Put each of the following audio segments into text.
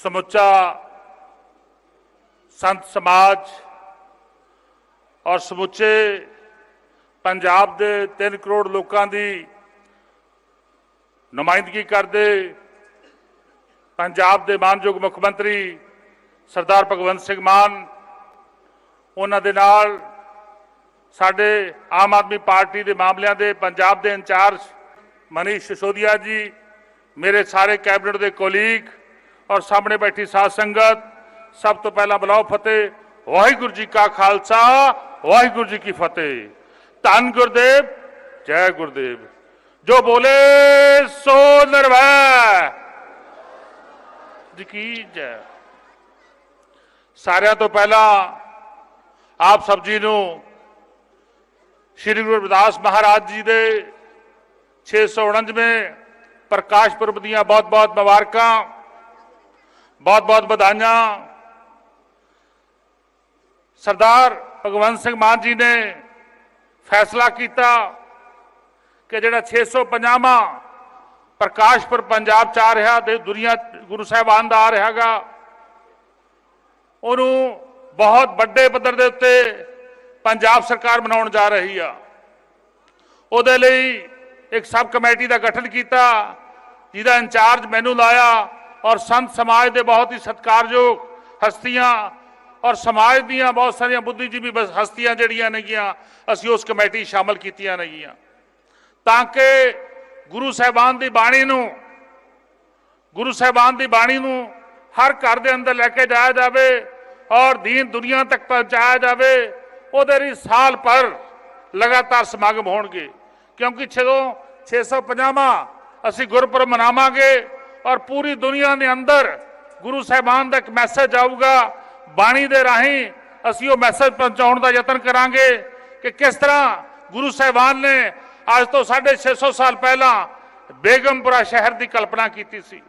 ਸਮੁੱਚਾ ਸੰਤ ਸਮਾਜ ਔਰ ਸਮੁੱਚੇ ਪੰਜਾਬ ਦੇ 3 ਕਰੋੜ ਲੋਕਾਂ ਦੀ ਨੁਮਾਇੰਦਗੀ ਕਰਦੇ ਪੰਜਾਬ ਦੇ ਮਾਨਯੋਗ ਮੁੱਖ ਮੰਤਰੀ ਸਰਦਾਰ ਭਗਵੰਤ ਸਿੰਘ ਮਾਨ, ਉਹਨਾਂ ਦੇ ਨਾਲ ਸਾਡੇ ਆਮ ਆਦਮੀ ਪਾਰਟੀ ਦੇ ਮਾਮਲਿਆਂ ਦੇ ਪੰਜਾਬ ਦੇ ਇੰਚਾਰਜ ਮਨੀਸ਼ ਸਿਸੋਦੀਆ ਜੀ, ਮੇਰੇ ਸਾਰੇ ਕੈਬਨਿਟ ਦੇ ਕੋਲੀਗ ਔਰ ਸਾਹਮਣੇ ਬੈਠੀ ਸਾਧ ਸੰਗਤ ਸਭ ਤੋਂ ਪਹਿਲਾਂ ਬੁਲਾਓ ਫਤਿਹ ਵਾਹਿਗੁਰੂ ਜੀ ਕਾ ਖਾਲਸਾ ਵਾਹਿਗੁਰੂ ਜੀ ਕੀ ਫਤਿਹ ਧੰਨ ਗੁਰਦੇਵ ਜੈ ਗੁਰਦੇਵ ਜੋ ਬੋਲੇ ਸੋ ਨਿਰਭੈ ਜੀ ਕੀ ਜੈ ਸਾਰਿਆਂ ਤੋਂ ਪਹਿਲਾਂ ਆਪ ਸਭ ਜੀ ਨੂੰ ਸ਼੍ਰੀ ਗੁਰੂ ਰਵਿਦਾਸ ਮਹਾਰਾਜ ਜੀ ਦੇ 649ਵੇਂ ਪ੍ਰਕਾਸ਼ ਪੁਰਬ ਦੀਆਂ ਬਹੁਤ-ਬਹੁਤ ਮੁਬਾਰਕਾਂ ਬਹੁਤ-ਬਹੁਤ ਵਧਾਈਆਂ। ਸਰਦਾਰ ਭਗਵੰਤ ਸਿੰਘ ਮਾਨ ਜੀ ਨੇ ਫੈਸਲਾ ਕੀਤਾ ਕਿ ਜਿਹੜਾ 650ਵਾਂ ਪ੍ਰਕਾਸ਼ ਪੁਰਬ ਪੰਜਾਬ ਚ ਆ ਰਿਹਾ ਤੇ ਦੁਨੀਆ ਗੁਰੂ ਸਾਹਿਬਾਨ ਦਾ ਆ ਰਿਹਾਗਾ, ਉਹਨੂੰ ਬਹੁਤ ਵੱਡੇ ਪੱਧਰ ਦੇ ਉੱਤੇ ਪੰਜਾਬ ਸਰਕਾਰ ਬਣਾਉਣ ਜਾ ਰਹੀ ਆ। ਉਹਦੇ ਲਈ ਇੱਕ ਸਬ ਕਮੇਟੀ ਦਾ ਗਠਨ ਕੀਤਾ, ਜਿਹਦਾ ਇੰਚਾਰਜ ਮੈਨੂੰ ਲਾਇਆ। ਔਰ ਸੰਤ ਸਮਾਜ ਦੇ ਬਹੁਤ ਹੀ ਸਤਿਕਾਰਯੋਗ ਹਸਤੀਆਂ ਔਰ ਸਮਾਜ ਦੀਆਂ ਬਹੁਤ ਸਾਰੀਆਂ ਬੁੱਧੀਜੀਵੀ ਹਸਤੀਆਂ ਜਿਹੜੀਆਂ ਨੇਗੀਆਂ, ਅਸੀਂ ਉਸ ਕਮੇਟੀ ਸ਼ਾਮਲ ਕੀਤੀਆਂ ਨੇਗੀਆਂ। ਤਾਂ ਕਿ ਗੁਰੂ ਸਾਹਿਬਾਨ ਦੀ ਬਾਣੀ ਨੂੰ, ਗੁਰੂ ਸਾਹਿਬਾਨ ਦੀ ਬਾਣੀ ਨੂੰ ਹਰ ਘਰ ਦੇ ਅੰਦਰ ਲੈ ਕੇ ਜਾਇਆ ਜਾਵੇ ਔਰ ਦੀਨ ਦੁਨੀਆ ਤੱਕ ਪਹੁੰਚਾਇਆ ਜਾਵੇ, ਉਹਦੇ ਲਈ ਸਾਲ ਭਰ ਲਗਾਤਾਰ ਸਮਾਗਮ ਹੋਣਗੇ। ਕਿਉਂਕਿ ਜਦੋਂ 650ਵਾਂ ਅਸੀਂ ਗੁਰਪੁਰਬ ਮਨਾਵਾਂਗੇ ਔਰ ਪੂਰੀ ਦੁਨੀਆ ਦੇ ਅੰਦਰ ਗੁਰੂ ਸਾਹਿਬਾਨ ਦਾ ਇੱਕ ਮੈਸੇਜ ਆਊਗਾ, ਬਾਣੀ ਦੇ ਰਾਹੀਂ ਅਸੀਂ ਉਹ ਮੈਸੇਜ ਪਹੁੰਚਾਉਣ ਦਾ ਯਤਨ ਕਰਾਂਗੇ ਕਿ ਕਿਸ ਤਰ੍ਹਾਂ ਗੁਰੂ ਸਾਹਿਬਾਨ ਨੇ ਅੱਜ ਤੋਂ 650 ਸਾਲ ਪਹਿਲਾਂ ਬੇਗਮਪੁਰਾ ਸ਼ਹਿਰ ਦੀ ਕਲਪਨਾ ਕੀਤੀ ਸੀ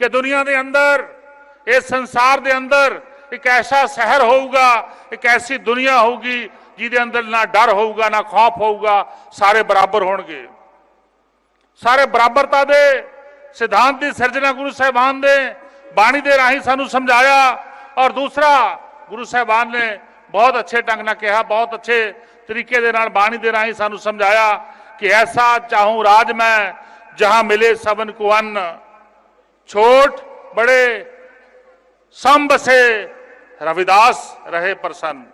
ਕਿ ਦੁਨੀਆ ਦੇ ਅੰਦਰ, ਇਸ ਸੰਸਾਰ ਦੇ ਅੰਦਰ ਇੱਕ ਐਸਾ ਸ਼ਹਿਰ ਹੋਊਗਾ, ਇੱਕ ਐਸੀ ਦੁਨੀਆ ਹੋਊਗੀ ਜਿਹਦੇ ਅੰਦਰ ਨਾ ਡਰ ਹੋਊਗਾ, ਨਾ ਖੌਫ ਹੋਊਗਾ, ਸਾਰੇ ਬਰਾਬਰ ਹੋਣਗੇ। ਸਾਰੇ ਬਰਾਬਰਤਾ ਦੇ ਸਿਧਾਂਤ ਦੀ ਸਿਰਜਣਾ ਗੁਰੂ ਸਾਹਿਬਾਨ ਨੇ, ਬਾਣੀ ਦੇ ਰਾਹੀਂ ਸਾਨੂੰ ਸਮਝਾਇਆ। ਔਰ ਦੂਸਰਾ, ਗੁਰੂ ਸਾਹਿਬਾਨ ਨੇ ਬਹੁਤ ਅੱਛੇ ਢੰਗ ਨਾਲ ਕਿਹਾ, ਬਹੁਤ ਅੱਛੇ ਤਰੀਕੇ ਦੇ ਨਾਲ ਬਾਣੀ ਦੇ ਰਾਹੀਂ ਸਾਨੂੰ ਸਮਝਾਇਆ ਕਿ ਐਸਾ ਚਾਹੂੰ ਰਾਜ ਮੈਂ, ਜਹਾਂ ਮਿਲੇ ਸਬਨ ਕੋ ਅੰਨ ਛੋਟ ਬੜੇ ਸੰਭ ਸੇ ਰਵਿਦਾਸ ਰਹੇ ਪ੍ਰਸੰਨ।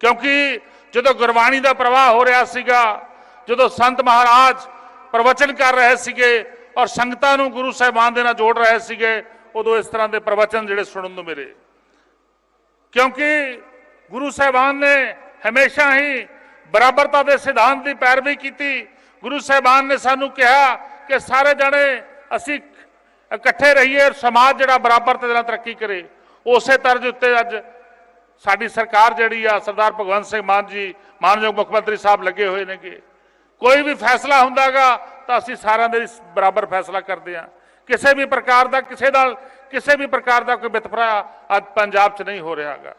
ਕਿਉਂਕਿ ਜਦੋਂ ਗੁਰਬਾਣੀ ਦਾ ਪ੍ਰਵਾਹ ਹੋ ਰਿਹਾ ਸੀਗਾ, ਜਦੋਂ ਸੰਤ ਮਹਾਰਾਜ ਪ੍ਰਵਚਨ ਕਰ ਰਹੇ ਸੀਗੇ ਔਰ ਸੰਗਤਾਂ ਨੂੰ ਗੁਰੂ ਸਾਹਿਬਾਨ ਦੇ ਨਾਲ ਜੋੜ ਰਹੇ ਸੀਗੇ, ਉਦੋਂ ਇਸ ਤਰ੍ਹਾਂ ਦੇ ਪ੍ਰਵਚਨ ਜਿਹੜੇ ਸੁਣਨ ਨੂੰ ਮਿਲੇ। ਕਿਉਂਕਿ ਗੁਰੂ ਸਾਹਿਬਾਨ ਨੇ ਹਮੇਸ਼ਾ ਹੀ ਬਰਾਬਰਤਾ ਦੇ ਸਿਧਾਂਤ ਦੀ ਪੈਰਵੀ ਕੀਤੀ। ਗੁਰੂ ਸਾਹਿਬਾਨ ਨੇ ਸਾਨੂੰ ਕਿਹਾ ਕਿ ਸਾਰੇ ਜਣੇ ਅਸੀਂ ਇਕੱਠੇ ਰਹੀਏ ਸਮਾਜ ਜਿਹੜਾ ਬਰਾਬਰਤਾ ਦੇ ਨਾਲ ਤਰੱਕੀ ਕਰੇ। ਉਸੇ ਤਰ੍ਹਾਂ ਉੱਤੇ ਅੱਜ ਸਾਡੀ ਸਰਕਾਰ ਜਿਹੜੀ ਆ, ਸਰਦਾਰ ਭਗਵੰਤ ਸਿੰਘ ਮਾਨ ਜੀ, ਮਾਨਯੋਗ ਮੁੱਖ ਮੰਤਰੀ ਸਾਹਿਬ ਲੱਗੇ ਹੋਏ ਨੇਗੇ। ਕੋਈ ਵੀ ਫੈਸਲਾ ਹੁੰਦਾਗਾ ਤਾਂ ਅਸੀਂ ਸਾਰਿਆਂ ਦੇ ਬਰਾਬਰ ਫੈਸਲਾ ਕਰਦੇ ਆ ਕਿਸੇ ਵੀ ਪ੍ਰਕਾਰ ਦਾ ਕਿਸੇ ਨਾਲ ਕਿਸੇ ਵੀ ਪ੍ਰਕਾਰ ਦਾ ਕੋਈ ਵਿਤਫਰਾ ਅੱਜ ਪੰਜਾਬ 'ਚ ਨਹੀਂ ਹੋ ਰਿਹਾਗਾ।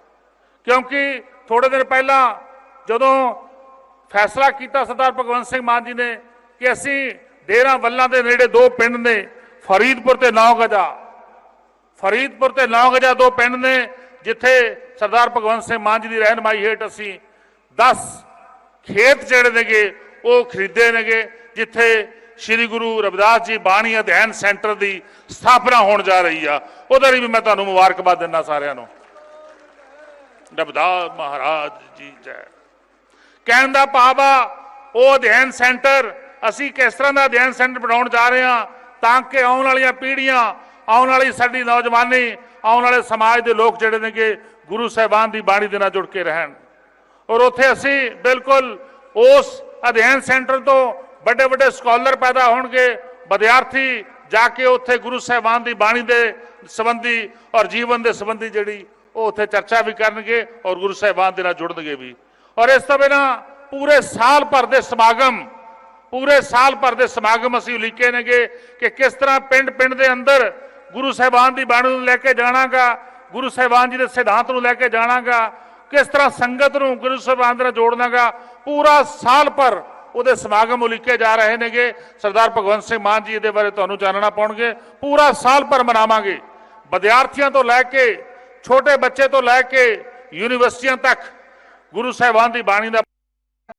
ਕਿਉਂਕਿ ਥੋੜੇ ਦਿਨ ਪਹਿਲਾਂ ਜਦੋਂ ਫੈਸਲਾ ਕੀਤਾ ਸਰਦਾਰ ਭਗਵੰਤ ਸਿੰਘ ਮਾਨ ਜੀ ਨੇ ਕਿ ਅਸੀਂ ਡੇਰਾ ਵੱਲਾਂ ਦੇ ਨੇੜੇ ਦੋ ਪਿੰਡ ਨੇ, ਫਰੀਦਪੁਰ ਤੇ ਨੌ ਗਜਾ। ਫਰੀਦਪੁਰ ਤੇ ਨੌ ਗਜਾ ਦੋ ਪਿੰਡ ਨੇ, ਜਿੱਥੇ ਸਰਦਾਰ ਭਗਵੰਤ ਸਿੰਘ ਮਾਨ ਜੀ ਦੀ ਰਹਿਨਮਾਈ ਹੇਠ ਅਸੀਂ 10 ਖੇਤ ਜਿਹੜੇ ਨੇਗੇ ਉਹ ਖਰੀਦੇ ਨੇਗੇ, ਜਿੱਥੇ ਸ੍ਰੀ ਗੁਰੂ ਰਵਿਦਾਸ ਜੀ ਬਾਣੀ ਅਧਿਐਨ ਸੈਂਟਰ ਦੀ ਸਥਾਪਨਾ ਹੋਣ ਜਾ ਰਹੀ ਆ। ਉਹਦੇ ਲਈ ਵੀ ਮੈਂ ਤੁਹਾਨੂੰ ਮੁਬਾਰਕਬਾਦ ਦਿੰਦਾ ਸਾਰਿਆਂ ਨੂੰ। ਰਵਿਦਾਸ ਮਹਾਰਾਜ ਜੀ ਜੈ। ਕਹਿਣ ਦਾ ਭਾਵ ਉਹ ਅਧਿਐਨ ਸੈਂਟਰ, ਅਸੀਂ ਕਿਸ ਤਰ੍ਹਾਂ ਦਾ ਅਧਿਐਨ ਸੈਂਟਰ ਬਣਾਉਣ ਜਾ ਰਹੇ ਹਾਂ, ਤਾਂ ਕਿ ਆਉਣ ਵਾਲੀਆਂ ਪੀੜ੍ਹੀਆਂ, ਆਉਣ ਵਾਲੀ ਸਾਡੀ ਨੌਜਵਾਨੀ, ਆਉਣ ਵਾਲੇ ਸਮਾਜ ਦੇ ਲੋਕ ਜਿਹੜੇ ਨੇਗੇ, ਗੁਰੂ ਸਾਹਿਬਾਨ ਦੀ ਬਾਣੀ ਦੇ ਨਾਲ ਜੁੜ ਕੇ ਰਹਿਣ। ਔਰ ਉੱਥੇ ਅਸੀਂ ਬਿਲਕੁਲ ਉਸ ਅਧਿਐਨ ਸੈਂਟਰ ਤੋਂ ਵੱਡੇ ਵੱਡੇ ਸਕਾਲਰ ਪੈਦਾ ਹੋਣਗੇ, ਵਿਦਿਆਰਥੀ ਜਾ ਕੇ ਉੱਥੇ ਗੁਰੂ ਸਾਹਿਬਾਨ ਦੀ ਬਾਣੀ ਦੇ ਸੰਬੰਧੀ ਔਰ ਜੀਵਨ ਦੇ ਸੰਬੰਧੀ ਜਿਹੜੀ ਉਹ ਉੱਥੇ ਚਰਚਾ ਵੀ ਕਰਨਗੇ ਔਰ ਗੁਰੂ ਸਾਹਿਬਾਨ ਦੇ ਨਾਲ ਜੁੜਨਗੇ ਵੀ। ਔਰ ਇਸ ਤੋਂ ਬਿਨਾਂ ਪੂਰੇ ਸਾਲ ਭਰ ਦੇ ਸਮਾਗਮ, ਪੂਰੇ ਸਾਲ ਭਰ ਦੇ ਸਮਾਗਮ ਅਸੀਂ ਉਲੀਕੇ ਨੇਗੇ ਕਿ ਕਿਸ ਤਰ੍ਹਾਂ ਪਿੰਡ ਪਿੰਡ ਦੇ ਅੰਦਰ ਗੁਰੂ ਸਾਹਿਬਾਨ ਦੀ ਬਾਣੀ ਨੂੰ ਲੈ ਕੇ ਜਾਣਾਗਾ, ਗੁਰੂ ਸਾਹਿਬਾਨ ਜੀ ਦੇ ਸਿਧਾਂਤ ਨੂੰ ਲੈ ਕੇ ਜਾਣਾਗਾ ਕਿਸ ਤਰ੍ਹਾਂ ਸੰਗਤ ਨੂੰ ਗੁਰੂ ਸਾਹਿਬਾਨ ਦੇ ਨਾਲ ਜੋੜਨਾਗਾ, ਪੂਰਾ ਸਾਲ ਭਰ ਉਹਦੇ ਸਮਾਗਮ ਉਲੀਕੇ ਜਾ ਰਹੇ ਨੇਗੇ। ਸਰਦਾਰ ਭਗਵੰਤ ਸਿੰਘ ਮਾਨ ਜੀ ਇਹਦੇ ਬਾਰੇ ਤੁਹਾਨੂੰ ਜਾਣਨਾ ਪਾਉਣਗੇ। ਪੂਰਾ ਸਾਲ ਭਰ ਮਨਾਵਾਂਗੇ। ਵਿਦਿਆਰਥੀਆਂ ਤੋਂ ਲੈ ਕੇ, ਛੋਟੇ ਬੱਚੇ ਤੋਂ ਲੈ ਕੇ, ਯੂਨੀਵਰਸਿਟੀਆਂ ਤੱਕ ਗੁਰੂ ਸਾਹਿਬਾਨ ਦੀ ਬਾਣੀ ਦਾ